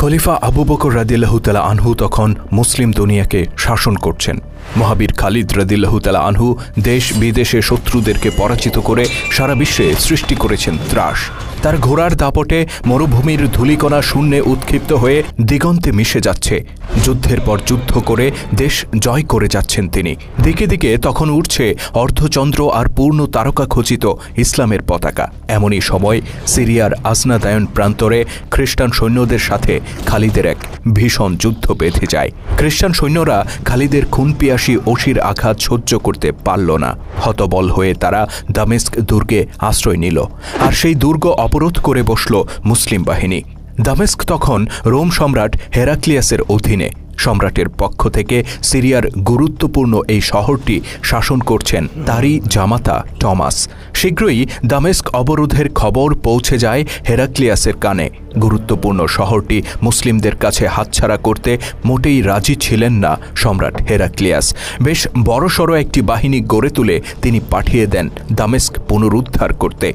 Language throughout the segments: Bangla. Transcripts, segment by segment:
খলিফা আবু বকর রাদিল্লাহুতালা আনহু তখন মুসলিম দুনিয়াকে শাসন করছেন। মহাবীর খালিদ রাদিল্লাহুতালা আনহু দেশ বিদেশে শত্রুদেরকে পরাজিত করে সারা বিশ্বে সৃষ্টি করেছেন ত্রাস। তার ঘোড়ার দাপটে মরুভূমির ধূলিকণা শূন্যে উৎক্ষিপ্ত হয়ে দিগন্তে মিশে যাচ্ছে। যুদ্ধের পর যুদ্ধ করে দেশ জয় করে যাচ্ছেন তিনি। দিকে দিকে তখন উঠছে অর্ধচন্দ্র আর পূর্ণ তারকা খচিত ইসলামের পতাকা। এমনই সময় সিরিয়ার আসনাদায়ন প্রান্তরে খ্রিস্টান সৈন্যদের সাথে খালিদের এক ভীষণ যুদ্ধ বেঁধে যায়। খ্রিস্টান সৈন্যরা খালিদের খুনপিয়াসী অসির আঘাত সহ্য করতে পারল না। হতবল হয়ে তারা দামেস্ক দুর্গে আশ্রয় নিল। আর সেই দুর্গ অবরোধ করে বসল মুসলিম বাহিনী। দামেস্ক তখন রোম সম্রাট হেরাক্লিয়াসের অধীনে। সম্রাটের পক্ষ থেকে সিরিয়ার গুরুত্বপূর্ণ এই শহরটি শাসন করছেন তারই জামাতা টমাস। শীঘ্রই দামেস্ক অবরোধের খবর পৌঁছে যায় হেরাক্লিয়াসের কানে। গুরুত্বপূর্ণ শহরটি মুসলিমদের কাছে হাতছাড়া করতে মোটেই রাজি ছিলেন না সম্রাট হেরাক্লিয়াস। বেশ বড়সড় একটি বাহিনী গড়ে তুলে তিনি পাঠিয়ে দেন দামেস্ক পুনরুদ্ধার করতে।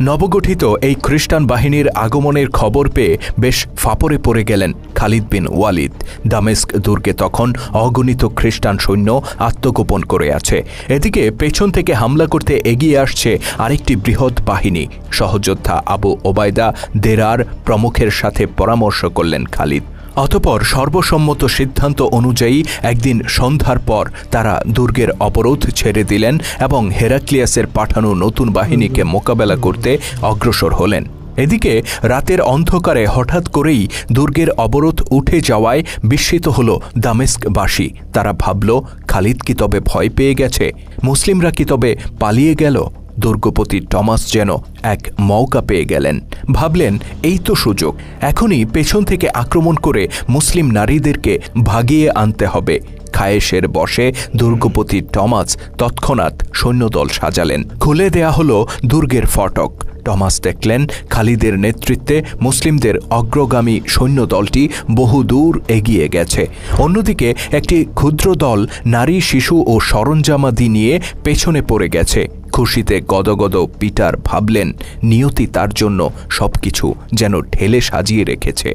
নবগঠিত এই খ্রিস্টান বাহিনীর আগমনের খবর পেয়ে বেশ ফাপরে পড়ে গেলেন খালিদ বিন ওয়ালিদ। দামেস্ক দুর্গে তখন অগণিত খ্রিস্টান সৈন্য আত্মগোপন করে আছে। এদিকে পেছন থেকে হামলা করতে এগিয়ে আসছে আরেকটি বৃহৎ বাহিনী। সহযোদ্ধা আবু ওবায়দা দেরার প্রমুখের সাথে পরামর্শ করলেন খালিদ। অতপর সর্বসম্মত সিদ্ধান্ত অনুযায়ী একদিন সন্ধ্যার পর তারা দুর্গের অবরোধ ছেড়ে দিলেন এবং হেরাক্লিয়াসের পাঠানো নতুন বাহিনীকে মোকাবেলা করতে অগ্রসর হলেন। এদিকে রাতের অন্ধকারে হঠাৎ করেই দুর্গের অবরোধ উঠে যাওয়ায় বিস্মিত হল দামেস্কবাসী। তারা ভাবল, খালিদ কি তবে ভয় পেয়ে গেছে? মুসলিমরা কি তবে পালিয়ে গেল? দুর্গপতি টমাস যেন এক মৌকা পেয়ে গেলেন। ভাবলেন, এই তো সুযোগ। এখনই পেছন থেকে আক্রমণ করে মুসলিম নারীদেরকে ভাগিয়ে আনতে হবে। খায়েশের বসে দুর্গপতি টমাস তৎক্ষণাৎ সৈন্যদল সাজালেন। খুলে দেয়া হল দুর্গের ফটক। টমাস দেখলেন খালিদের নেতৃত্বে মুসলিমদের অগ্রগামী সৈন্যদলটি বহু দূর এগিয়ে গেছে। অন্যদিকে একটি ক্ষুদ্র দল নারী, শিশু ও সরঞ্জামাদি নিয়ে পেছনে পড়ে গেছে। খুশিতে গদগদ পিটার ভাবলেন, নিয়তি তার জন্য সবকিছু যেন ঢেলে সাজিয়ে রেখেছে।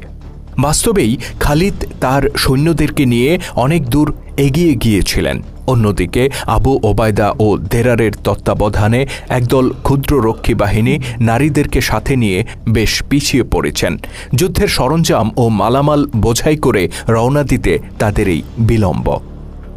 বাস্তবেই খালিদ তার সৈন্যদেরকে নিয়ে অনেক দূর এগিয়ে গিয়েছিলেন। অন্যদিকে আবু ওবায়দা ও দেরারের তত্ত্বাবধানে একদল ক্ষুদ্ররক্ষী বাহিনী নারীদেরকে সাথে নিয়ে বেশ পিছিয়ে পড়েছেন। যুদ্ধের সরঞ্জাম ও মালামাল বোঝাই করে রওনা দিতে তাদের এই বিলম্ব।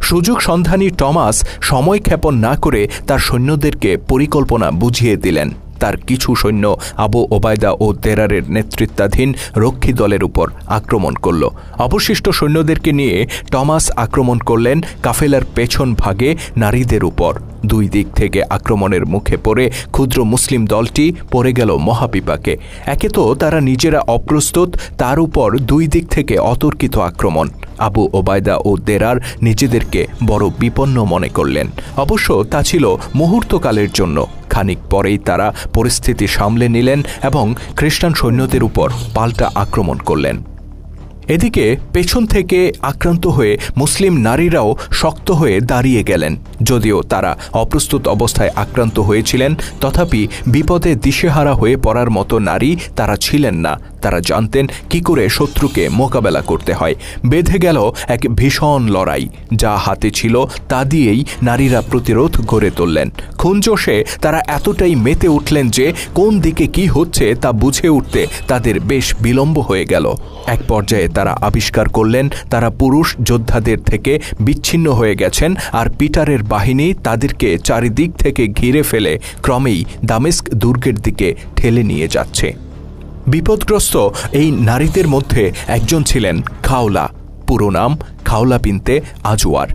সুযোগ সন্ধানী টমাস সময় ক্ষেপণ না করে তার সৈন্যদেরকে পরিকল্পনা বুঝিয়ে দিলেন। তার কিছু সৈন্য আবু ওবায়দা ও তেরারের নেতৃত্বাধীন রক্ষী দলের উপর আক্রমণ করল। অবশিষ্ট সৈন্যদেরকে নিয়ে টমাস আক্রমণ করলেন কাফেলার পেছন ভাগে নারীদের উপর। দুই দিক থেকে আক্রমণের মুখে পড়ে ক্ষুদ্র মুসলিম দলটি পড়ে গেল মহাবিপাকে একে তো তারা নিজেরা অপ্রস্তুত, তার উপর দুই দিক থেকে অতর্কিত আক্রমণ। আবু ওবায়দা ও দেরার নিজেদেরকে বড় বিপন্ন মনে করলেন। অবশ্য তা ছিল মুহূর্তকালের জন্য। খানিক পরেই তারা পরিস্থিতি সামলে নিলেন এবং খ্রিস্টান সৈন্যদের উপর পাল্টা আক্রমণ করলেন। এদিকে পেছন থেকে আক্রান্ত হয়ে মুসলিম নারীরাও শক্ত হয়ে দাঁড়িয়ে গেলেন। যদিও তারা অপ্রস্তুত অবস্থায় আক্রান্ত হয়েছিলেন, তথাপি বিপদে দিশেহারা হয়ে পড়ার মতো নারী তারা ছিলেন না। তারা জানতেন কি করে শত্রুকে মোকাবেলা করতে হয়। বেঁধে গেল এক ভীষণ লড়াই, যা হাতে ছিল তা দিয়েই নারীরা প্রতিরোধ গড়ে তুললেন। খুঞ্জোশে তারা এতটাই মেতে উঠলেন যে কোন দিকে কি হচ্ছে তা বুঝে উঠতে তাদের বেশ বিলম্ব হয়ে গেল। এক পর্যায়ে তারা আবিষ্কার করলেন, তারা পুরুষ যোদ্ধাদের থেকে বিচ্ছিন্ন হয়ে গেছেন আর পিটারের বাহিনী তাদেরকে চারিদিক থেকে ঘিরে ফেলে ক্রমেই দামেস্ক দুর্গের দিকে ঠেলে নিয়ে যাচ্ছে। বিপদগ্রস্ত এই নারীদের মধ্যে একজন ছিলেন খাওলা। পুরো নাম খাওলা পিনতে আজওয়ার।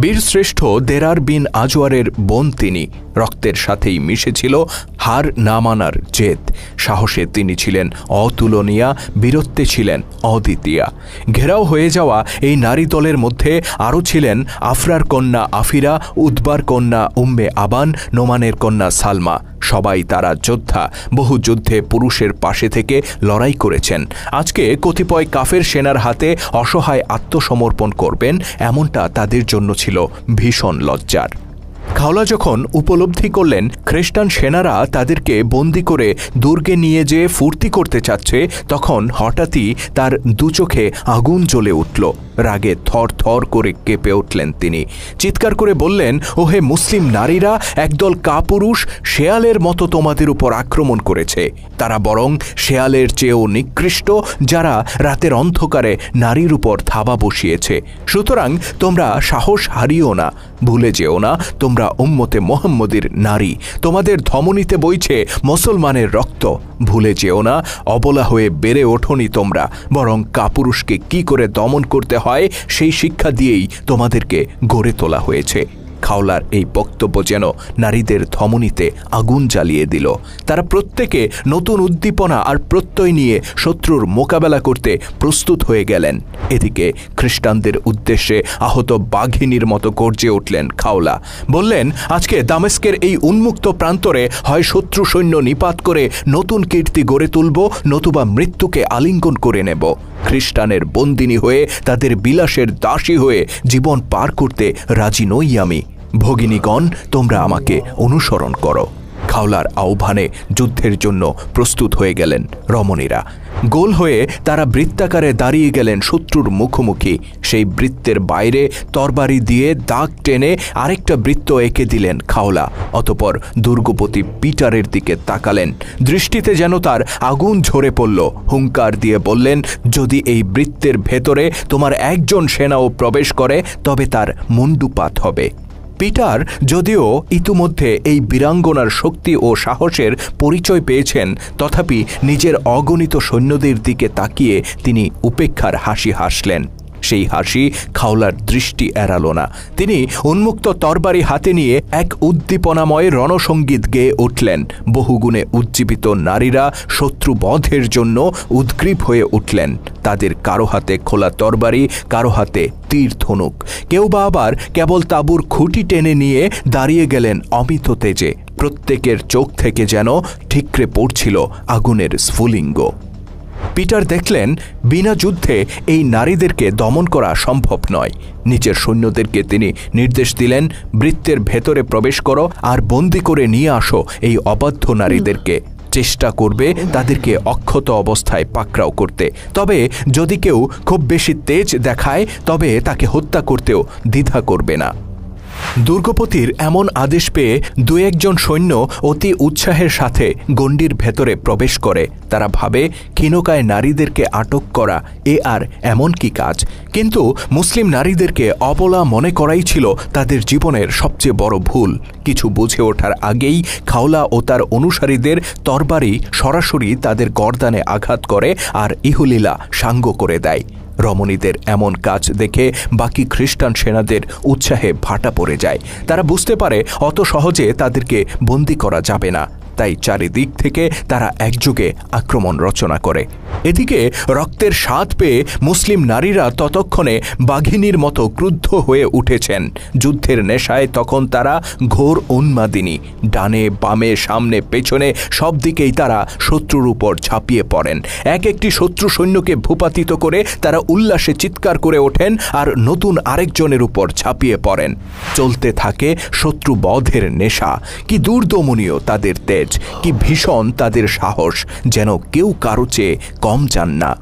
বীরশ্রেষ্ঠ দেরার বিন আজওয়ারের বোন তিনি। রক্তের সাথেই মিশেছিল হার না মানার জেদ। সাহসে তিনি ছিলেন অতুলনীয়া, বীরত্বে ছিলেন অদ্বিতীয়া। ঘেরাও হয়ে যাওয়া এই নারী দলের মধ্যে আরও ছিলেন আফরার কন্যা আফিরা, উদ্বার কন্যা উম্মে আবান, নোমানের কন্যা সালমা। সবাই তারা যোদ্ধা। বহু যুদ্ধে পুরুষের পাশে থেকে লড়াই করেছেন। আজকে কতিপয় কাফের সেনার হাতে অসহায় আত্মসমর্পণ করবেন, এমনটা তাদের জন্য ছিল ভীষণ লজ্জার। খাওলা যখন উপলব্ধি করলেন, খ্রিস্টান সেনারা তাদেরকে বন্দি করে দুর্গে নিয়ে যেয়ে ফুর্তি করতে চাচ্ছে, তখন হঠাৎই তার দু চোখে আগুন জ্বলে উঠল। রাগে থর থর করে কেঁপে উঠলেন তিনি। চিৎকার করে বললেন, ওহে মুসলিম নারীরা, একদল কাপুরুষ শেয়ালের মতো তোমাদের উপর আক্রমণ করেছে। তারা বরং শেয়ালের চেয়েও নিকৃষ্ট, যারা রাতের অন্ধকারে নারীর উপর থাবা বসিয়েছে। সুতরাং তোমরা সাহস হারিও না। ভুলে যেও না, তোমরা উম্মতে মোহাম্মদের নারী, তোমাদের ধমনীতে বইছে মুসলমানের রক্ত। ভুলে যেও না, অবলা হয়ে বেড়ে ওঠনি তোমরা, বরং কাপুরুষকে কি করে দমন করতে হয় সেই শিক্ষা দিয়েই তোমাদেরকে গড়ে তোলা হয়েছে। খাওলার এই বক্তব্য যেন নারীদের ধমনীতে আগুন জ্বালিয়ে দিল। তারা প্রত্যেকে নতুন উদ্দীপনা আর প্রত্যয় নিয়ে শত্রুর মোকাবেলা করতে প্রস্তুত হয়ে গেলেন। এদিকে খ্রিস্টানদের উদ্দেশ্যে আহত বাঘিনীর মতো গর্জে উঠলেন খাওলা। বললেন, আজকে দামেস্কের এই উন্মুক্ত প্রান্তরে হয় শত্রু সৈন্য নিপাত করে নতুন কীর্তি গড়ে তুলব, নতুবা মৃত্যুকে আলিঙ্গন করে নেব। খ্রিস্টানের বন্দিনী হয়ে তাদের বিলাসের দাসী হয়ে জীবন পার করতে রাজি নই আমি। ভগিনীগণ, তোমরা আমাকে অনুসরণ করো। খাওলার আহ্বানে যুদ্ধের জন্য প্রস্তুত হয়ে গেলেন রমণীরা। গোল হয়ে তারা বৃত্তাকারে দাঁড়িয়ে গেলেন শত্রুর মুখোমুখি। সেই বৃত্তের বাইরে তরবারি দিয়ে দাগ টেনে আরেকটা বৃত্ত এঁকে দিলেন খাওলা, অতপর দুর্গপতি পিটারের দিকে তাকালেন। দৃষ্টিতে যেন তার আগুন ঝরে পড়ল। হুঙ্কার দিয়ে বললেন, যদি এই বৃত্তের ভেতরে তোমার একজন সেনাও প্রবেশ করে, তবে তার মুন্ডুপাত হবে। পিটার যদিও ইতিমধ্যে এই বীরাঙ্গনার শক্তি ও সাহসের পরিচয় পেয়েছেন, তথাপি নিজের অগণিত সৈন্যদের দিকে তাকিয়ে তিনি উপেক্ষার হাসি হাসলেন। সেই হাসি খাওলার দৃষ্টি এড়াল না। তিনি উন্মুক্ত তরবারি হাতে নিয়ে এক উদ্দীপনাময় রণসঙ্গীত গেয়ে উঠলেন। বহুগুণে উজ্জীবিত নারীরা শত্রু বধের জন্য উদ্গ্রীব হয়ে উঠলেন। তাদের কারও হাতে খোলা তরবারি, কারও হাতে তীর ধনুক। কেউ বা আবার কেবল তাঁবুর খুঁটি টেনে নিয়ে দাঁড়িয়ে গেলেন অমিত তেজে। প্রত্যেকের চোখ থেকে যেন ঠিকরে পড়ছিল আগুনের স্ফুলিঙ্গ। পিটার দেখলেন, বিনা যুদ্ধে এই নারীদেরকে দমন করা সম্ভব নয়। নিচের সৈন্যদেরকে তিনি নির্দেশ দিলেন, বৃত্তের ভেতরে প্রবেশ করো আর বন্দি করে নিয়ে আসো এই অবাধ্য নারীদেরকে। চেষ্টা করবে তাদেরকে অক্ষত অবস্থায় পাকড়াও করতে। তবে যদি কেউ খুব বেশি তেজ দেখায়, তবে তাকে হত্যা করতেও দ্বিধা করবে না। দুর্গপতির এমন আদেশ পেয়ে দু একজন সৈন্য অতি উৎসাহের সাথে গণ্ডির ভেতরে প্রবেশ করে। তারা ভাবে, ক্ষীণকায় নারীদেরকে আটক করা এ আর এমন কি কাজ? কিন্তু মুসলিম নারীদেরকে অবলা মনে করাই ছিল তাদের জীবনের সবচেয়ে বড় ভুল। কিছু বুঝে ওঠার আগেই খাওলা ও তার অনুসারীদের তরবারি সরাসরি তাদের গর্দানে আঘাত করে আর ইহুলীলা সাঙ্গ করে দেয়। রমণীদের এমন কাজ দেখে বাকি খ্রিস্টান সেনাদের উৎসাহে ভাটা পড়ে যায়। তারা বুঝতে পারে অত সহজে তাদেরকে বন্দি করা যাবে না। তাই চারিদিক থেকে তারা একযোগে আক্রমণ রচনা করে। এদিকে রক্তের স্বাদ পেয়ে মুসলিম নারীরা ততক্ষণে বাঘিনীর মতো ক্রুদ্ধ হয়ে উঠেছেন। যুদ্ধের নেশায় তখন তারা ঘোর উন্মাদিনী। ডানে, বামে, সামনে, পেছনে সব দিকেই তারা শত্রুর উপর ঝাঁপিয়ে পড়েন। এক একটি শত্রু সৈন্যকে ভূপাতিত করে তারা উল্লাসে চিৎকার করে ওঠেন আর নতুন আরেকজনের উপর ঝাঁপিয়ে পড়েন। চলতে থাকে শত্রু বধের নেশা। কি দুর্দমনীয় তাদের তেজ। কি ভীষণ তাদের সাহস, যেন কেউ কারও চেয়ে কম যান না।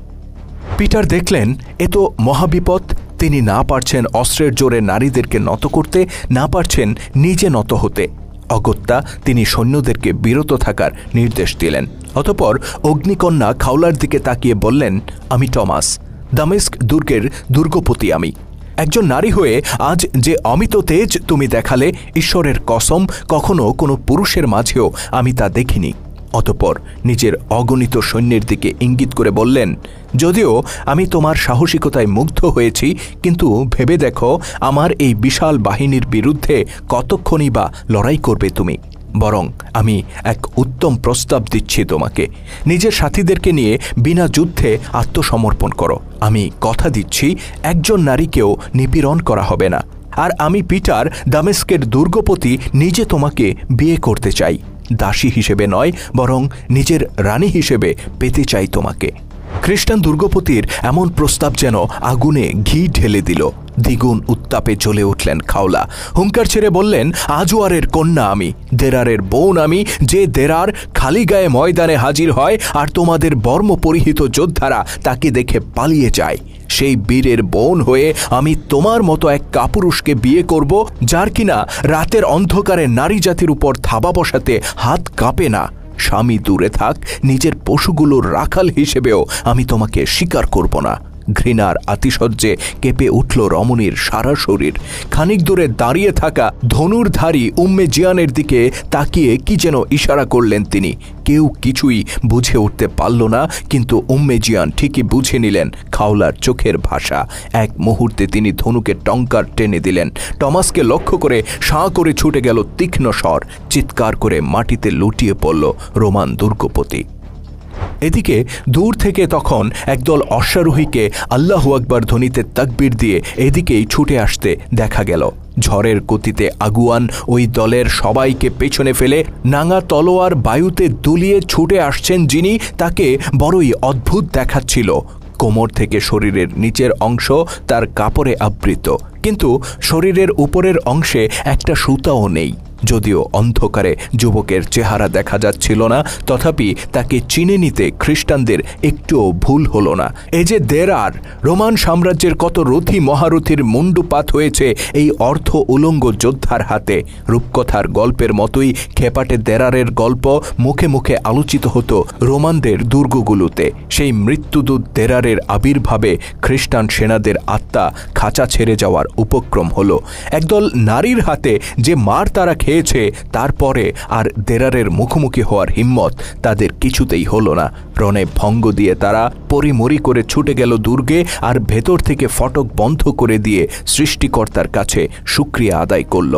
পিটার দেখলেন, এ তো মহাবিপদ। তিনি না পারছেন অস্ত্রের জোরে নারীদেরকে নত করতে, না পারছেন নিজে নত হতে। অগত্যা, তিনি সৈন্যদেরকে বিরত থাকার নির্দেশ দিলেন। অতপর অগ্নিকন্যা খাওলার দিকে তাকিয়ে বললেন, আমি টমাস। দামেস্ক দুর্গের দুর্গপতি আমি। একজন নারী হয়ে আজ যে অমিত তেজ তুমি দেখালে, ঈশ্বরের কসম, কখনো কোনো পুরুষের মাঝেও আমি তা দেখিনি। অতপর নিজের অগণিত সৈন্যের দিকে ইঙ্গিত করে বললেন, যদিও আমি তোমার সাহসিকতায় মুগ্ধ হয়েছি, কিন্তু ভেবে দেখো, আমার এই বিশাল বাহিনীর বিরুদ্ধে কতক্ষণই বা লড়াই করবে তুমি? বরং আমি এক উত্তম প্রস্তাব দিচ্ছি তোমাকে। নিজের সাথীদেরকে নিয়ে বিনা যুদ্ধে আত্মসমর্পণ করো। আমি কথা দিচ্ছি, একজন নারীকেও নিপীড়ন করা হবে না। আর আমি পিটার দামেস্কের দুর্গপতি নিজে তোমাকে বিয়ে করতে চাই। দাসী হিসেবে নয়, বরং নিজের রানী হিসেবে পেতে চাই তোমাকে। খ্রিস্টান দুর্গপতির এমন প্রস্তাব যেন আগুনে ঘি ঢেলে দিল। দ্বিগুণ উত্তাপে জ্বলে উঠলেন খাওলা। হুঙ্কার ছেড়ে বললেন আজোয়ারের কন্যা আমি, দেরারের বোন আমি, যে দেরার খালি গায়ে ময়দানে হাজির হয় আর তোমাদের বর্ম পরিহিত যোদ্ধারা তাকে দেখে পালিয়ে যায়। সেই বীরের বোন হয়ে আমি তোমার মতো এক কাপুরুষকে বিয়ে করব, যার কিনা রাতের অন্ধকারে নারী জাতির উপর থাবা বসাতে হাত কাঁপে না। স্বামী দূরে থাক, নিজের পশুগুলোর রাখাল হিসেবেও আমি তোমাকে স্বীকার করব না। ঘৃণার আতিশয্যে কেঁপে উঠল রমণীর সারা শরীর। খানিক দূরে দাঁড়িয়ে থাকা ধনুর্ধারী উম্মে জিয়ানের দিকে তাকিয়ে কি যেন ইশারা করলেন তিনি। কেউ কিছুই বুঝে উঠতে পারল না, কিন্তু উম্মে জিয়ান ঠিকই বুঝে নিলেন খাওলার চোখের ভাষা। এক মুহূর্তে তিনি ধনুকে টঙ্কার টেনে দিলেন। টমাসকে লক্ষ্য করে সাঁ করে ছুটে গেল তীক্ষ্ণ স্বর। চিৎকার করে মাটিতে লুটিয়ে পড়ল রোমান দুর্গপতি। এদিকে দূর থেকে তখন একদল অশ্বারোহীকে আল্লাহু আকবর ধ্বনিতে তাকবির দিয়ে এদিকেই ছুটে আসতে দেখা গেল। ঝড়ের গতিতে আগুয়ান ওই দলের সবাইকে পেছনে ফেলে নাঙা তলোয়ার বায়ুতে দুলিয়ে ছুটে আসছেন যিনি, তাকে বড়ই অদ্ভুত দেখাচ্ছিল। কোমর থেকে শরীরের নিচের অংশ তার কাপড়ে আবৃত। কিন্তু শরীরের উপরের অংশে একটা সুতাও নেই। যদিও অন্ধকারে যুবকের চেহারা দেখা যাচ্ছিল না, তথাপি তাকে চিনে নিতে খ্রিস্টানদের একটুও ভুল হল না। এই যে দেরার রোমান সাম্রাজ্যের কত রথী মহারথীর মুন্ডুপাত হয়েছে, এই অর্থ উলঙ্গ যোদ্ধার হাতে। রূপকথার গল্পের মতোই খেপাটে দেরারের গল্প মুখে মুখে আলোচিত হতো রোমানদের দুর্গগুলোতে। সেই মৃত্যুদূত দেরারের আবির্ভাবে খ্রিস্টান সেনাদের আত্মা খাঁচা ছেড়ে যাওয়ার উপক্রম হল। একদল নারীর হাতে যে মার তারা খেয়েছে তারপরে আর দেরারের মুখোমুখি হওয়ার হিম্মত তাদের কিছুতেই হলো না। রণে ভঙ্গ দিয়ে তারা পরিমরি করে ছুটে গেল দুর্গে আর ভেতর থেকে ফটক বন্ধ করে দিয়ে সৃষ্টিকর্তার কাছে সুক্রিয়া আদায় করল।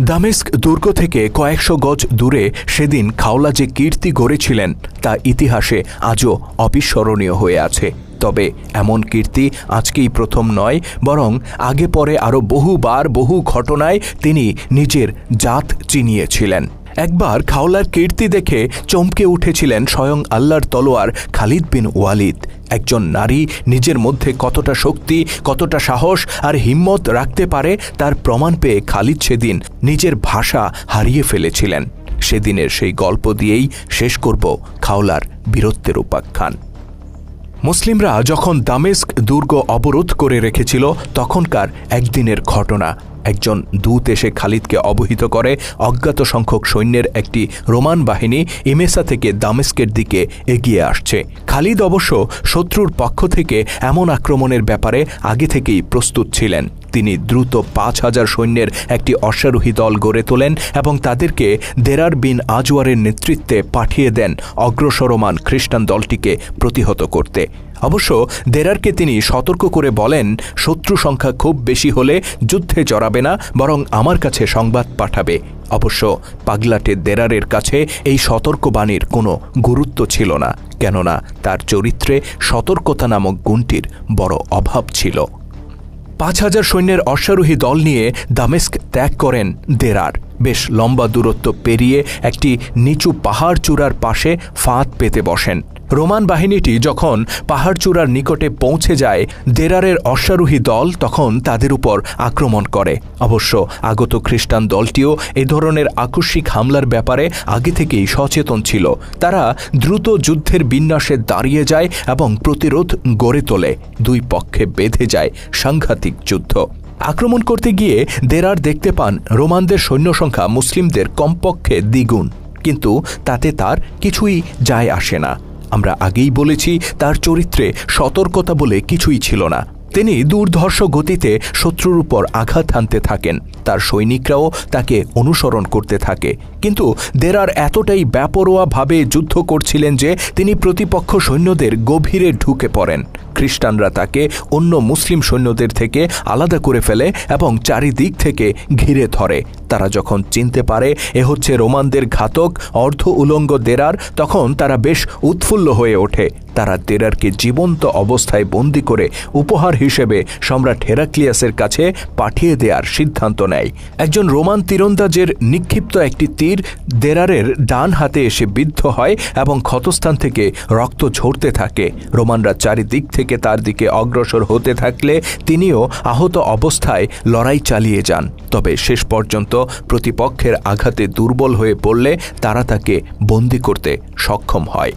দামেস্ক দুর্গ থেকে কয়েকশো গজ দূরে সেদিন খাওলা যে কীর্তি গড়েছিলেন, তা ইতিহাসে আজও অবিস্মরণীয় হয়ে আছে। তবে এমন কীর্তি আজকেই প্রথম নয়, বরং আগে পরে আরও বহুবার বহু ঘটনায় তিনি নিজের জাত চিনিয়েছিলেন। একবার খাওলার কীর্তি দেখে চমকে উঠেছিলেন স্বয়ং আল্লাহর তলোয়ার খালিদ বিন ওয়ালিদ। একজন নারী নিজের মধ্যে কতটা শক্তি, কতটা সাহস আর হিম্মত রাখতে পারে তার প্রমাণ পেয়ে খালিদ সেদিন নিজের ভাষা হারিয়ে ফেলেছিলেন। সেদিনের সেই গল্প দিয়েই শেষ করব খাওলার বীরত্বের উপাখ্যান। মুসলিমরা যখন দামেস্ক দুর্গ অবরোধ করে রেখেছিল তখনকার একদিনের ঘটনা। একজন দূত এসে খালিদকে অবহিত করে। অজ্ঞাত সংখ্যক সৈন্যের একটি রোমান বাহিনী ইমেসা থেকে দামেস্কের দিকে এগিয়ে আসছে। খালিদ অবশ্য শত্রুর পক্ষ থেকে এমন আক্রমণের ব্যাপারে আগে থেকেই প্রস্তুত ছিলেন। তিনি দ্রুত পাঁচ হাজার সৈন্যের একটি অশ্বারোহী দল গড়ে তোলেন এবং তাদেরকে দেরার বিন আজওয়ারের নেতৃত্বে পাঠিয়ে দেন অগ্রসরমান খ্রিস্টান দলটিকে প্রতিহত করতে। অবশ্য দেরারকে তিনি সতর্ক করে বলেন, শত্রু সংখ্যা খুব বেশি হলে যুদ্ধে জড়াবে না, বরং আমার কাছে সংবাদ পাঠাবে। অবশ্য পাগলাটে দেরারের কাছে এই সতর্কবাণীর কোনো গুরুত্ব ছিল না, কেননা তার চরিত্রে সতর্কতা নামক গুণটির বড় অভাব ছিল। পাঁচ হাজার সৈন্যের অশ্বারোহী দল নিয়ে দামেস্ক ত্যাগ করেন দেরার। বেশ লম্বা দূরত্ব পেরিয়ে একটি নিচু পাহাড় চূড়ার পাশে ফাঁদ পেতে বসেন। রোমান বাহিনীটি যখন পাহাড়চূড়ার নিকটে পৌঁছে যায়, দেরারের অশ্বারোহী দল তখন তাদের উপর আক্রমণ করে। অবশ্য আগত খ্রিস্টান দলটিও এ ধরনের আকস্মিক হামলার ব্যাপারে আগে থেকেই সচেতন ছিল। তারা দ্রুত যুদ্ধের বিন্যাসে দাঁড়িয়ে যায় এবং প্রতিরোধ গড়ে তোলে। দুই পক্ষে বেঁধে যায় সাংঘাতিক যুদ্ধ। আক্রমণ করতে গিয়ে দেরার দেখতে পান রোমানদের সৈন্য সংখ্যা মুসলিমদের কমপক্ষে দ্বিগুণ। কিন্তু তাতে তার কিছুই যায় আসে না। আমরা আগেই বলেছি, তার চরিত্রে সতর্কতা বলে কিছুই ছিল না। তিনি দুর্ধর্ষ গতিতে শত্রুর উপর আঘাত হানতে থাকেন। তার সৈনিকরাও তাকে অনুসরণ করতে থাকে। কিন্তু দেরার এতটাই ব্যাপরোয়াভাবে যুদ্ধ করছিলেন যে তিনি প্রতিপক্ষ সৈন্যদের গভীরে ঢুকে পড়েন। খ্রিস্টানরা তাকে অন্য মুসলিম সৈন্যদের থেকে আলাদা করে ফেলে এবং চারিদিক থেকে ঘিরে ধরে। তারা যখন চিনতে পারে এ হচ্ছে রোমানদের ঘাতক অর্ধ উলঙ্গ দেরার, তখন তারা বেশ উৎফুল্ল হয়ে ওঠে। তারা দেরারকে জীবন্ত অবস্থায় বন্দি করে উপহার হিসেবে সম্রাট হেরাক্লিয়াসের কাছে পাঠিয়ে দেওয়ার সিদ্ধান্ত নেয়। একজন রোমান তীরন্দাজের নিক্ষিপ্ত একটি তীর দেরারের ডান হাতে এসে বিদ্ধ হয় এবং ক্ষতস্থান থেকে রক্ত ঝরতে থাকে। রোমানরা চারিদিক থেকে থেকে তার দিকে অগ্রসর হতে থাকলে তিনিও আহত অবস্থায় লড়াই চালিয়ে যান। তবে শেষ পর্যন্ত প্রতিপক্ষের আঘাতে দুর্বল হয়ে পড়লে তারা তাকে বন্দি করতে সক্ষম হয়।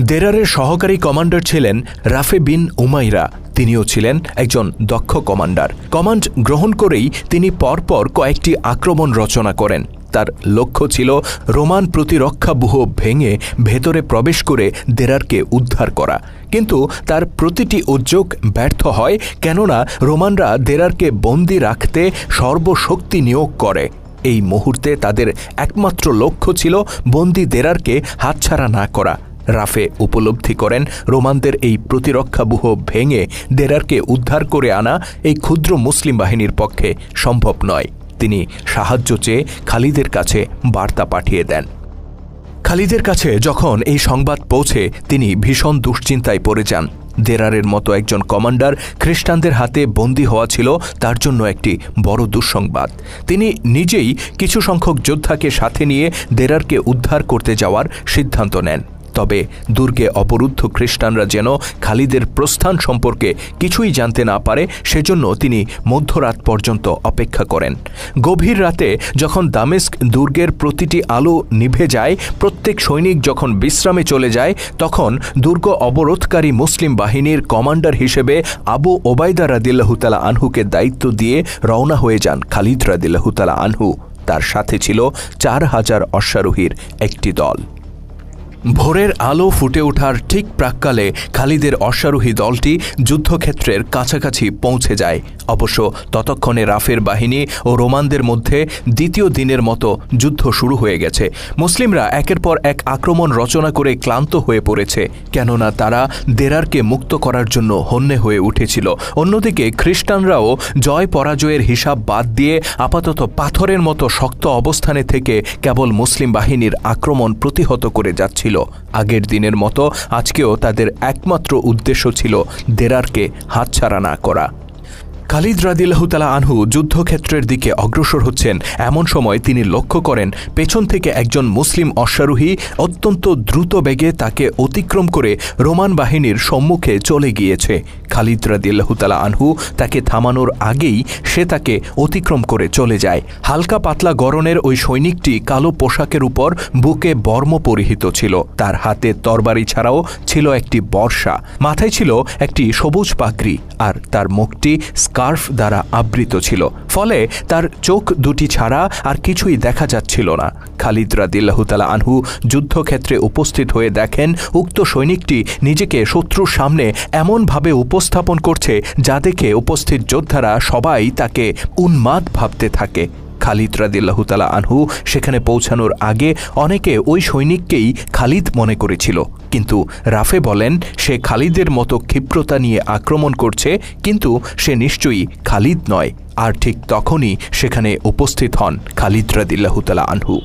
দেরারের সহকারী কমান্ডার ছিলেন রাফে বিন উমাইরা। তিনিও ছিলেন একজন দক্ষ কমান্ডার। কমান্ড গ্রহণ করেই তিনি পরপর কয়েকটি আক্রমণ রচনা করেন। তার লক্ষ্য ছিল রোমান প্রতিরক্ষাবুহ ভেঙে ভেতরে প্রবেশ করে দেরারকে উদ্ধার করা। কিন্তু তার প্রতিটি উদ্যোগ ব্যর্থ হয় কেননা রোমানরা দেরারকে বন্দি রাখতে সর্বশক্তি নিয়োগ করে। এই মুহূর্তে তাদের একমাত্র লক্ষ্য ছিল বন্দি দেরারকে হাতছাড়া না করা। রাফে উপলব্ধি করেন, রোমানদের এই প্রতিরক্ষাবুহ ভেঙে দেরারকে উদ্ধার করে আনা এই ক্ষুদ্র মুসলিম বাহিনীর পক্ষে সম্ভব নয়। তিনি সাহায্য চেয়ে খালিদের কাছে বার্তা পাঠিয়ে দেন। খালিদের কাছে যখন এই সংবাদ পৌঁছে, তিনি ভীষণ দুশ্চিন্তায় পড়ে যান। দেরারের মতো একজন কমান্ডার খ্রিস্টানদের হাতে বন্দী হওয়া ছিল তার জন্য একটি বড় দুঃসংবাদ। তিনি নিজেই কিছু সংখ্যক যোদ্ধাকে সাথে নিয়ে দেরারকে উদ্ধার করতে যাওয়ার সিদ্ধান্ত নেন। তবে দুর্গে অবরুদ্ধ খ্রিস্টানরা যেন খালিদের প্রস্থান সম্পর্কে কিছুই জানতে না পারে, সেজন্য তিনি মধ্যরাত পর্যন্ত অপেক্ষা করেন। গভীর রাতে যখন দামেস্ক দুর্গের প্রতিটি আলো নিভে যায়, প্রত্যেক সৈনিক যখন বিশ্রামে চলে যায়, তখন দুর্গ অবরোধকারী মুসলিম বাহিনীর কমান্ডার হিসেবে আবু ওবায়দা রাদিল্লাহুতালা আনহুকে দায়িত্ব দিয়ে রওনা হয়ে যান খালিদ রাদিল্লাহুতালা আনহু। তার সাথে ছিল চার হাজার অশ্বারোহীর একটি দল। ভোরের আলো ফুটে ওঠার ঠিক প্রাককালে খালিদের অশ্বারোহী দলটি যুদ্ধক্ষেত্রের কাছাকাছি পৌঁছে যায়। অবশ্য ততক্ষণে রাফের বাহিনী ও রোমানদের মধ্যে দ্বিতীয় দিনের মতো যুদ্ধ শুরু হয়ে গেছে। মুসলিমরা একের পর এক আক্রমণ রচনা করে ক্লান্ত হয়ে পড়েছে, কেননা তারা দেরারকে মুক্ত করার জন্য হন্যে হয়ে উঠেছিল। অন্যদিকে খ্রিস্টানরাও জয় পরাজয়ের হিসাব বাদ দিয়ে আপাতত পাথরের মতো শক্ত অবস্থানে থেকে কেবল মুসলিম বাহিনীর আক্রমণ প্রতিহত করে যাচ্ছিল। আগের দিনের মতো আজকেও তাদের একমাত্র উদ্দেশ্য ছিল দেরারকে হাতছাড়া না করা। খালিদ রাদিল্লাহতালা আনহু যুদ্ধক্ষেত্রের দিকে অগ্রসর হচ্ছেন। এমন সময় তিনি লক্ষ্য করেন, পেছন থেকে একজন মুসলিম অশ্বারোহী অত্যন্ত দ্রুত বেগে তাকে অতিক্রম করে রোমান বাহিনীর সম্মুখে চলে গিয়েছে। খালিদ রাদিল্লাহতালা আনহু তাকে থামানোর আগেই সে তাকে অতিক্রম করে চলে যায়। হালকা পাতলা গরনের ওই সৈনিকটি কালো পোশাকের উপর বুকে বর্ম পরিহিত ছিল। তার হাতে তরবারি ছাড়াও ছিল একটি বর্ষা। মাথায় ছিল একটি সবুজ পাগড়ি আর তার মুখটি স্কার্ফ দ্বারা আবৃত ছিল, ফলে তার চোখ দুটি ছাড়া আর কিছুই দেখা যাচ্ছিল না। খালিদ রাদিল্লাহতালা আনহু যুদ্ধক্ষেত্রে উপস্থিত হয়ে দেখেন, উক্ত সৈনিকটি নিজেকে শত্রুর সামনে এমনভাবে উপস্থাপন করছে যা দেখে উপস্থিত যোদ্ধারা সবাই তাকে উন্মাদ ভাবতে থাকে। খালিদ রাদিল্লাহতালা আনহু সেখানে পৌঁছানোর আগে অনেকে ওই সৈনিককেই খালিদ মনে করেছিল। কিন্তু রাফে বলেন, সে খালিদের মতো ক্ষিপ্রতা নিয়ে আক্রমণ করছে, কিন্তু সে নিশ্চয়ই খালিদ নয়। আর ঠিক তখনই সেখানে উপস্থিত হন খালিদ রাদিল্লাহতালা আনহু।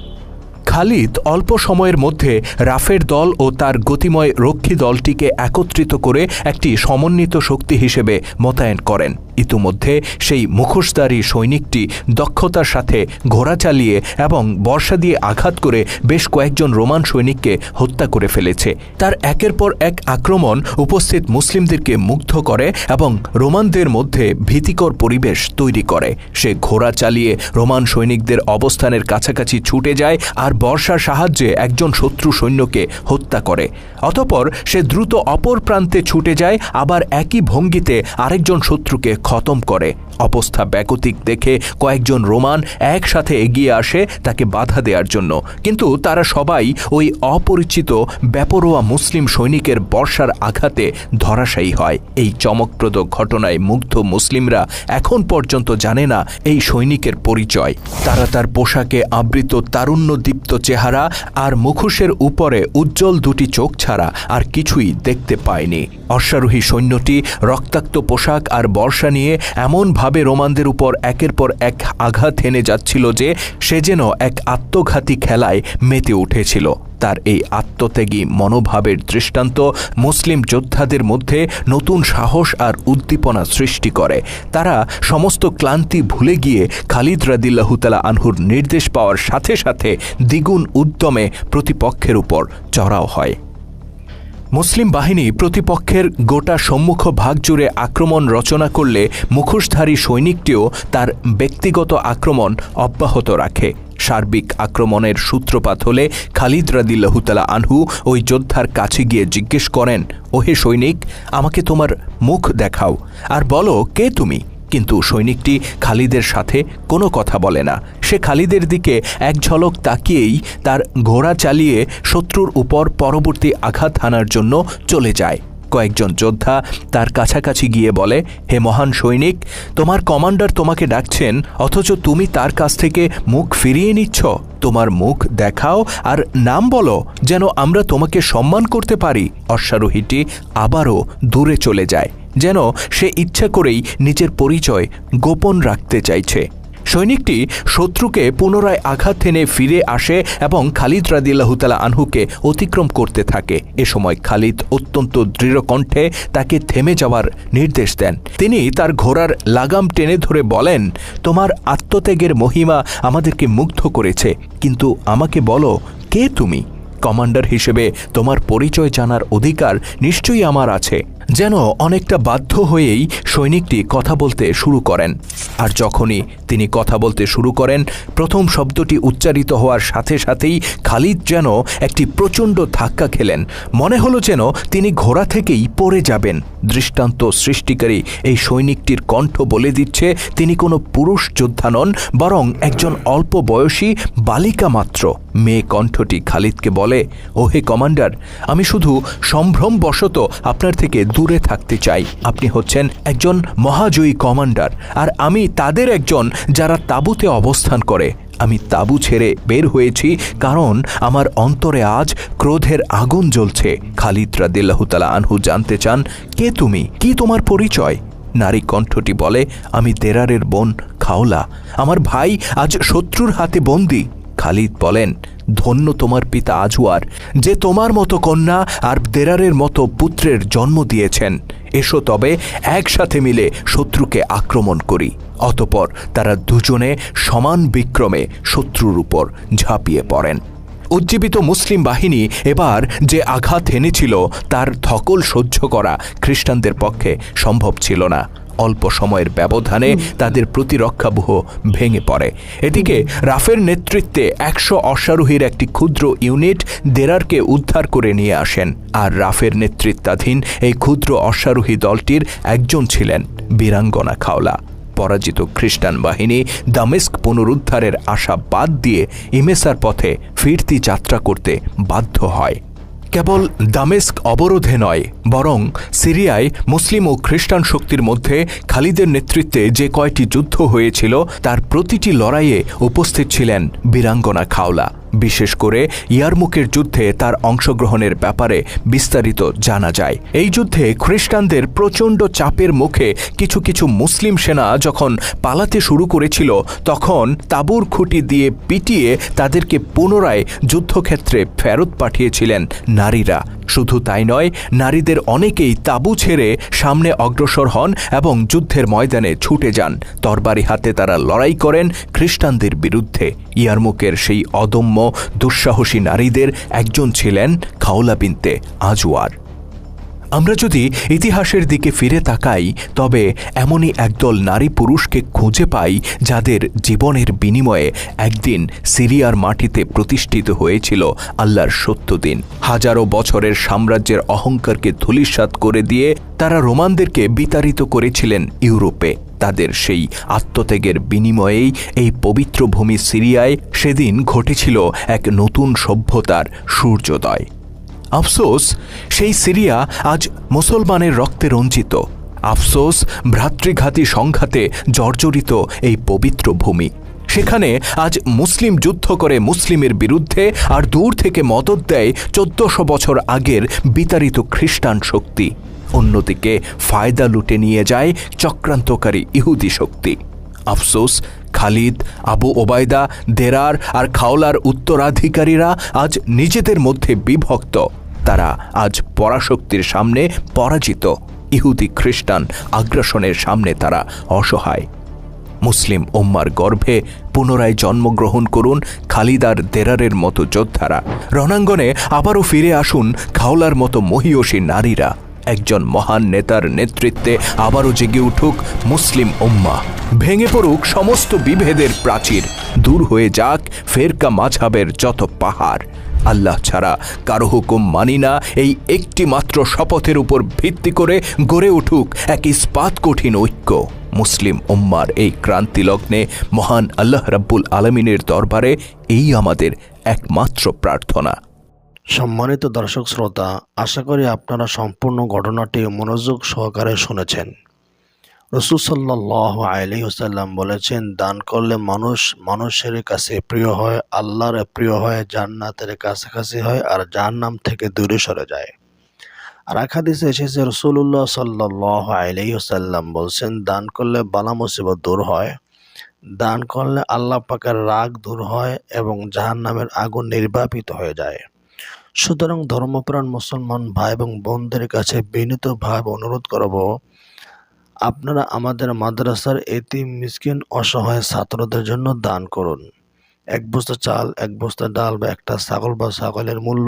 খালিদ অল্প সময়ের মধ্যে রাফের দল ও তার গতিময় রক্ষী দলটিকে একত্রিত করে একটি সমন্বিত শক্তি হিসেবে মোতায়েন করেন। ইতিমধ্যে সেই মুখোশধারী সৈনিকটি দক্ষতার সাথে ঘোড়া চালিয়ে এবং বর্ষা দিয়ে আঘাত করে বেশ কয়েকজন রোমান সৈনিককে হত্যা করে ফেলেছে। তার একের পর এক আক্রমণ উপস্থিত মুসলিমদেরকে মুগ্ধ করে এবং রোমানদের মধ্যে ভীতিকর পরিবেশ তৈরি করে। সে ঘোড়া চালিয়ে রোমান সৈনিকদের অবস্থানের কাছাকাছি ছুটে যায় আর বর্ষার সাহায্যে একজন শত্রু সৈন্যকে হত্যা করে। অতপর সে দ্রুত অপর প্রান্তে ছুটে যায়, আবার একই ভঙ্গিতে আরেকজন শত্রুকে খতম করে। অবস্থা ব্যাকতিক দেখে কয়েকজন রোমান একসাথে এগিয়ে আসে তাকে বাধা দেওয়ার জন্য। কিন্তু তারা সবাই ওই অপরিচিত ব্যাপরোয়া মুসলিম সৈনিকের বর্ষার আঘাতে ধরাশায়ী হয়। এই চমকপ্রদ ঘটনায় মুগ্ধ মুসলিমরা এখন পর্যন্ত জানে না এই সৈনিকের পরিচয়। তারা তার পোশাকে আবৃত তারুণ্যদীপ্ত চেহারা আর মুখোশের উপরে উজ্জ্বল দুটি চোখ ছাড়া আর কিছুই দেখতে পায়নি। অশ্বারোহী সৈন্যটি রক্তাক্ত পোশাক আর বর্ষা নিয়ে এমনভাবে রোমানদের উপর একের পর এক আঘাত হেনে যাচ্ছিল যে সে যেন এক আত্মঘাতী খেলায় মেতে উঠেছিল। তার এই আত্মত্যাগী মনোভাবের দৃষ্টান্ত মুসলিম যোদ্ধাদের মধ্যে নতুন সাহস আর উদ্দীপনা সৃষ্টি করে। তারা সমস্ত ক্লান্তি ভুলে গিয়ে খালিদ রাদিল্লাহুতালা আনহুর নির্দেশ পাওয়ার সাথে সাথে দ্বিগুণ উদ্যমে প্রতিপক্ষের উপর চড়াও হয়। মুসলিম বাহিনী প্রতিপক্ষের গোটা সম্মুখ ভাগ জুড়ে আক্রমণ রচনা করলে মুখোশধারী সৈনিকটিও তার ব্যক্তিগত আক্রমণ অব্যাহত রাখে। সার্বিক আক্রমণের সূত্রপাত হলে খালিদ রাদিল্লাহুতালা আনহু ওই যোদ্ধার কাছে গিয়ে জিজ্ঞেস করেন, ওহে সৈনিক, আমাকে তোমার মুখ দেখাও। আর বলো, কে তুমি? কিন্তু সৈনিকটি খালিদের সাথে কোনো কথা বলে না। সে খালিদের দিকে এক ঝলক তাকিয়েই তার ঘোড়া চালিয়ে শত্রুর উপর পরবর্তী আঘাত হানার জন্য চলে যায়। কয়েকজন যোদ্ধা তার কাছাকাছি গিয়ে বলে, হে মহান সৈনিক, তোমার কমান্ডার তোমাকে ডাকছেন, অথচ তুমি তার কাছ থেকে মুখ ফিরিয়ে নিচ্ছ। তোমার মুখ দেখাও আর নাম বলো, যেন আমরা তোমাকে সম্মান করতে পারি। অশ্বারোহীটি আবারও দূরে চলে যায়। যেন সে ইচ্ছা করেই নিজের পরিচয় গোপন রাখতে চাইছে। সৈনিকটি শত্রুকে পুনরায় আঘাত হেনে ফিরে আসে এবং খালিদ রাদিল্লাহতালা আনহুকে অতিক্রম করতে থাকে। এ সময় খালিদ অত্যন্ত দৃঢ় কণ্ঠে তাকে থেমে যাওয়ার নির্দেশ দেন। তিনি তার ঘোড়ার লাগাম টেনে ধরে বলেন, তোমার আত্মত্যাগের মহিমা আমাদেরকে মুগ্ধ করেছে, কিন্তু আমাকে বলো, কে তুমি? কমান্ডার হিসেবে তোমার পরিচয় জানার অধিকার নিশ্চয়ই আমার আছে। যেন অনেকটা বাধ্য হয়েই সৈনিকটি কথা বলতে শুরু করেন। আর যখনই তিনি কথা বলতে শুরু করেন, প্রথম শব্দটি উচ্চারিত হওয়ার সাথে সাথেই খালিদ যেন একটি প্রচণ্ড ধাক্কা খেলেন। মনে হলো যেন তিনি ঘোড়া থেকেই পড়ে যাবেন। দৃষ্টান্ত সৃষ্টিকারী এই সৈনিকটির কণ্ঠ বলে দিচ্ছে, তিনি কোনো পুরুষ যোদ্ধা নন, বরং একজন অল্প বয়সী বালিকা মাত্র। মেয়ে কণ্ঠটি খালিদকে বলে, ওহে কমান্ডার, আমি শুধু সম্ভ্রমবশত আপনার থেকে দূরে থাকতে চাই। আপনি হচ্ছেন একজন মহাজয়ী কমান্ডার আর আমি তাদের একজন যারা তাঁবুতে অবস্থান করে। আমি তাঁবু ছেড়ে বের হয়েছি কারণ আমার অন্তরে আজ ক্রোধের আগুন জ্বলছে। খালিদ রাদিল্লাহতালা আনহু জানতে চান, কে তুমি? কি তোমার পরিচয়? নারী কণ্ঠটি বলে, আমি দেরারের বোন খাওলা। আমার ভাই আজ শত্রুর হাতে বন্দি। খালিদ বলেন, ধন্য তোমার পিতা আজুয়ার যে তোমার মতো কন্যা আর দেরারের মতো পুত্রের জন্ম দিয়েছেন। এসো তবে একসাথে মিলে শত্রুকে আক্রমণ করি। অতপর তারা দুজনে সমান বিক্রমে শত্রুর উপর ঝাঁপিয়ে পড়েন। উজ্জীবিত মুসলিম বাহিনী এবার যে আঘাত এনেছিল, তার ধকল সহ্য করা খ্রিস্টানদের পক্ষে সম্ভব ছিল না। অল্প সময়ের ব্যবধানে তাদের প্রতিরক্ষাবহ ভেঙে পড়ে। এদিকে রাফের নেতৃত্বে একশো অশ্বারোহীর একটি ক্ষুদ্র ইউনিট দেরারকে উদ্ধার করে নিয়ে আসেন আর রাফের নেতৃত্বাধীন এই ক্ষুদ্র অশ্বারোহী দলটির একজন ছিলেন বীরাঙ্গনা খাওলা। পরাজিত খ্রিস্টান বাহিনী দামেস্ক পুনরুদ্ধারের আশা বাদ দিয়ে ইমেসার পথে ফিরতি যাত্রা করতে বাধ্য হয়। কেবল দামেস্ক অবরোধে নয়, বরং সিরিয়ায় মুসলিম ও খ্রিস্টান শক্তির মধ্যে খালিদের নেতৃত্বে যে কয়টি যুদ্ধ হয়েছিল, তার প্রতিটি লড়াইয়ে উপস্থিত ছিলেন বীরাঙ্গনা খাওলা। বিশেষ করে ইয়ারমুকের যুদ্ধে তার অংশগ্রহণের ব্যাপারে বিস্তারিত জানা যায়। এই যুদ্ধে খ্রিস্টানদের প্রচণ্ড চাপের মুখে কিছু কিছু মুসলিম সেনা যখন পালাতে শুরু করেছিল, তখন তাবুর খুঁটি দিয়ে পিটিয়ে তাদেরকে পুনরায় যুদ্ধক্ষেত্রে ফেরত পাঠিয়েছিলেন নারীরা। শুধু তাই নয়, নারীদের অনেকেই তাবু ছেড়ে সামনে অগ্রসর হন এবং যুদ্ধের ময়দানে ছুটে যান। তরবারি হাতে তারা লড়াই করেন খ্রিস্টানদের বিরুদ্ধে। ইয়ারমুকের সেই অদম্য, দুঃসাহসী নারীদের একজন ছিলেন খাওলা বিনতে আজওয়ার। আমরা যদি ইতিহাসের দিকে ফিরে তাকাই, তবে এমনই একদল নারী পুরুষকে খুঁজে পাই যাদের জীবনের বিনিময়ে একদিন সিরিয়ার মাটিতে প্রতিষ্ঠিত হয়েছিল আল্লাহর সত্য দিন। হাজারো বছরের সাম্রাজ্যের অহংকারকে ধূলিসাৎ করে দিয়ে তারা রোমানদেরকে বিতাড়িত করেছিলেন ইউরোপে। তাদের সেই আত্মত্যাগের বিনিময়েই এই পবিত্র ভূমি সিরিয়ায় সেদিন ঘটেছিল এক নতুন সভ্যতার সূর্যোদয়। আফসোস, সেই সিরিয়া আজ মুসলমানের রক্তে রঞ্জিত। আফসোস, ভ্রাতৃঘাতী সংঘাতে জর্জরিত এই পবিত্র ভূমি। সেখানে আজ মুসলিম যুদ্ধ করে মুসলিমের বিরুদ্ধে আর দূর থেকে মদত দেয় চোদ্দশো বছর আগের বিতাড়িত খ্রিস্টান শক্তি। অন্যদিকে ফায়দা লুটে নিয়ে যায় চক্রান্তকারী ইহুদি শক্তি। আফসোস, খালিদ, আবু ওবায়দা, দেরার আর খাওলার উত্তরাধিকারীরা আজ নিজেদের মধ্যে বিভক্ত। তারা আজ পরাশক্তির সামনে পরাজিত। ইহুদি খ্রিস্টান আগ্রাসনের সামনে তারা অসহায়। মুসলিম উম্মার গর্ভে পুনরায় জন্মগ্রহণ করুন খালিদার দেরারের মতো যোদ্ধারা। রণাঙ্গনে আবারও ফিরে আসুন খাওলার মতো মহিয়সী নারীরা। একজন মহান নেতার নেতৃত্বে আবারও জেগে উঠুক মুসলিম উম্মা। ভেঙে পড়ুক সমস্ত বিভেদের প্রাচীর। দূর হয়ে যাক ফেরকা মাঝাবের যত পাহাড়। আল্লাহ ছাড়া কারও হুকুম মানি না। এই একটি মাত্র শপথের উপর ভিত্তি করে গড়ে উঠুক এক ইস্পাত কঠিন ঐক্য। মুসলিম উম্মার এই ক্রান্তি লগ্নে মহান আল্লাহ রাব্বুল আলমিনের দরবারে এই আমাদের একমাত্র প্রার্থনা। সম্মানিত দর্শক শ্রোতা, আশা করি আপনারা সম্পূর্ণ ঘটনাটি মনোযোগ সহকারে শুনেছেন। রসুল সাল্লাহ আলহিহসাল্লাম বলেছেন, দান করলে মানুষ মানুষের কাছে প্রিয় হয়, আল্লাহর প্রিয় হয়, জান্নাতের কাছাকাছি হয় আর জাহান্নাম থেকে দূরে সরে যায়। আর হাদিসে এসেছে রসুল্লাহ সাল্লাহ আলহিহসাল্লাম বলছেন, দান করলে বালা মুসিবত দূর হয়, দান করলে আল্লাহ পাকের রাগ দূর হয় এবং জাহান্নামের আগুন নির্বাপিত হয়ে যায়। সুতরাং ধর্মপ্রাণ মুসলমান ভাই এবং বোনদের কাছে বিনীতভাবে অনুরোধ করব আপনারা আমাদের মাদ্রাসার এতিম, মিসকিন, অসহায় ছাত্রদের জন্য দান করুন। এক বস্তা চাল, এক বস্তা ডাল বা একটা ছাগল বা ছাগলের মূল্য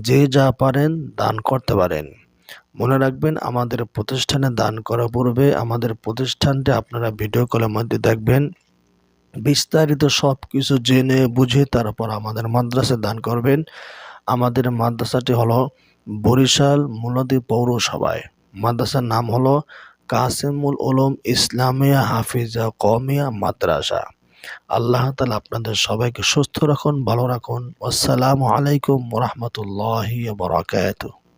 যে যা পারেন দান করতে পারেন। মনে রাখবেন, আমাদের প্রতিষ্ঠানে দান করার পূর্বে আমাদের প্রতিষ্ঠানটি আপনারা ভিডিও কলের মধ্যে দেখবেন। বিস্তারিত সব কিছু জেনে বুঝে তারপর আমাদের মাদ্রাসায় দান করবেন। আমাদের মাদ্রাসাটি হলো বরিশাল মুলদি পৌরসভায়। মাদ্রাসার নাম হলো কাসিমুল ওলম ইসলামিয়া হাফিজা কমিয়া মাদ্রাসা। আল্লাহ তালা আপনাদের সবাইকে সুস্থ রাখুন, ভালো রাখুন। আসসালামু আলাইকুম রহমতুল্লাহ বরাকাতুহ।